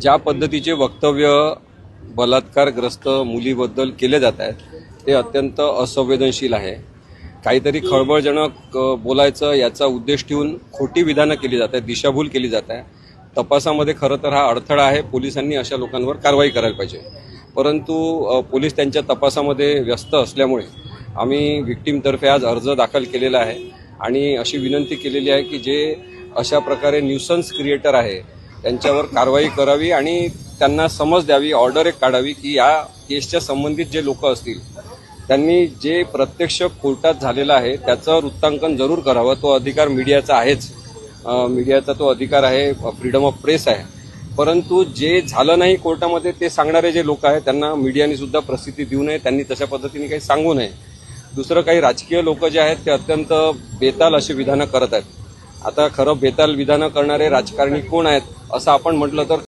ज्या पद्धतीचे वक्तव्य बलात्कारग्रस्त मुलीबद्दल केले जात आहेत ते अत्यंत असंवेदनशील आहे. काहीतरी खळबळजनक बोलायचं याचा उद्देश ठेवून खोटी विधानं केली जात आहेत दिशाभूल केली जात आहे तपासामध्ये खरं तर हा अडथळा आहे पोलिसांनी अशा लोकांवर कारवाई करायला पाहिजे. परंतु पोलीस त्यांच्या तपासामध्ये व्यस्त असल्यामुळे आम्ही विक्टीमतर्फे आज अर्ज दाखल केलेला आहे आणि अशी विनंती केलेली आहे की जे अशा प्रकारे न्यूसन्स क्रिएटर आहे त्यांच्यावर कारवाई करावी आणि त्यांना समज द्यावी ऑर्डर एक काढावी की या केसच्या संबंधित जे लोक असतील त्यांनी जे प्रत्यक्ष कोर्टात झालेलं आहे त्याचं वृत्तांकन जरूर करावं. तो अधिकार मीडियाचा आहेच. मीडियाचा तो अधिकार आहे फ्रीडम ऑफ प्रेस आहे. परंतु जे झालं नाही कोर्टामध्ये ते सांगणारे जे लोक आहेत त्यांना मीडियाने सुद्धा प्रसिद्धी देऊ नये त्यांनी तशा पद्धतीने काही सांगू नये. दुसरं काही राजकीय लोक जे आहेत ते अत्यंत बेताल अशी विधानं करत आहेत. आता खरं बेताल विधानं करणारे राजकारणी कोण आहेत असं आपण म्हटलं तर